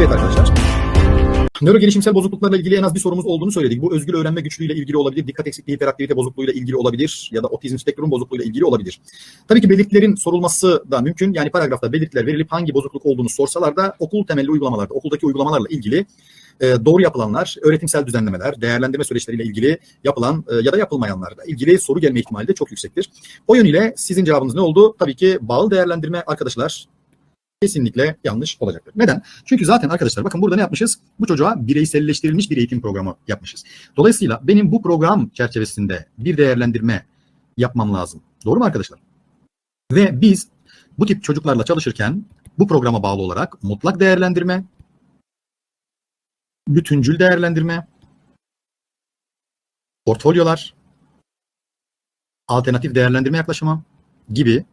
Evet arkadaşlar. Nöro gelişimsel bozukluklarla ilgili en az bir sorumuz olduğunu söyledik. Bu özgül öğrenme güçlüğüyle ilgili olabilir, dikkat eksikliği, hiperaktivite bozukluğuyla ilgili olabilir ya da otizm spektrum bozukluğuyla ilgili olabilir. Tabii ki belirtilerin sorulması da mümkün. Yani paragrafta belirtiler verilip hangi bozukluk olduğunu sorsalar da okul temelli uygulamalarda, okuldaki uygulamalarla ilgili e, doğru yapılanlar, öğretimsel düzenlemeler, değerlendirme süreçleriyle ilgili yapılan e, ya da yapılmayanlarla ilgili soru gelme ihtimali de çok yüksektir. O yönüyle sizin cevabınız ne oldu? Tabii ki bağlı değerlendirme arkadaşlar kesinlikle yanlış olacaktır. Neden? Çünkü zaten arkadaşlar bakın burada ne yapmışız? Bu çocuğa bireyselleştirilmiş bir eğitim programı yapmışız. Dolayısıyla benim bu program çerçevesinde bir değerlendirme yapmam lazım. Doğru mu arkadaşlar? Ve biz bu tip çocuklarla çalışırken bu programa bağlı olarak mutlak değerlendirme, bütüncül değerlendirme, portfolyolar, alternatif değerlendirme yaklaşımı gibi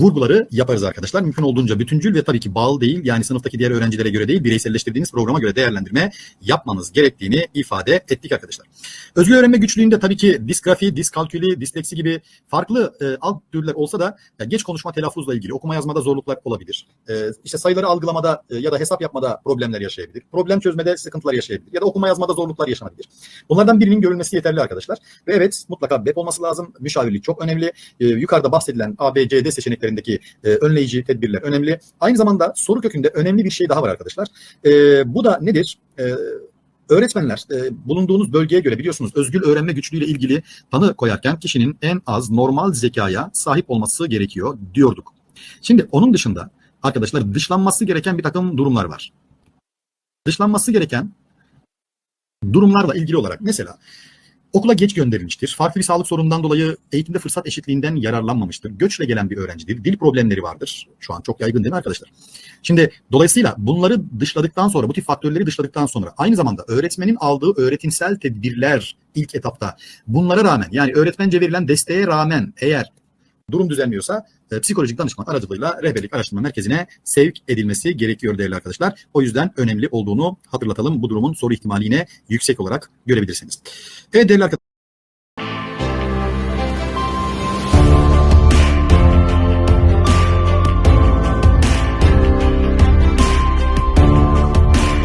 vurguları yaparız arkadaşlar. Mümkün olduğunca bütüncül ve tabii ki bağlı değil yani sınıftaki diğer öğrencilere göre değil bireyselleştirdiğiniz programa göre değerlendirme yapmanız gerektiğini ifade ettik arkadaşlar. Özgür öğrenme güçlüğünde tabii ki disgrafi, diskalküli, disleksi gibi farklı e, alt türler olsa da ya geç konuşma telaffuzla ilgili okuma yazmada zorluklar olabilir. E, işte sayıları algılamada e, ya da hesap yapmada problemler yaşayabilir. Problem çözmede sıkıntılar yaşayabilir ya da okuma yazmada zorluklar yaşanabilir. Bunlardan birinin görülmesi yeterli arkadaşlar. Ve evet mutlaka BEP olması lazım. Müşavirlik çok önemli. E, yukarıda bahsedilen A, B, Seçeneklerindeki e, önleyici tedbirler önemli. Aynı zamanda soru kökünde önemli bir şey daha var arkadaşlar. E, bu da nedir? E, Öğretmenler e, bulunduğunuz bölgeye göre biliyorsunuz özgül öğrenme güçlüğüyle ilgili tanı koyarken kişinin en az normal zekaya sahip olması gerekiyor diyorduk. Şimdi onun dışında arkadaşlar dışlanması gereken bir takım durumlar var. Dışlanması gereken durumlarla ilgili olarak mesela okula geç gönderilmiştir. Farklı bir sağlık sorunundan dolayı eğitimde fırsat eşitliğinden yararlanmamıştır. Göçle gelen bir öğrencidir. Dil problemleri vardır. Şu an çok yaygın değil mi arkadaşlar? Şimdi dolayısıyla bunları dışladıktan sonra, bu tip faktörleri dışladıktan sonra aynı zamanda öğretmenin aldığı öğretimsel tedbirler ilk etapta bunlara rağmen yani öğretmence verilen desteğe rağmen eğer durum düzelmiyorsa e, psikolojik danışman aracılığıyla rehberlik araştırma merkezine sevk edilmesi gerekiyor değerli arkadaşlar. O yüzden önemli olduğunu hatırlatalım. Bu durumun soru ihtimali yine yüksek olarak görebilirsiniz. Evet değerli arkadaşlar.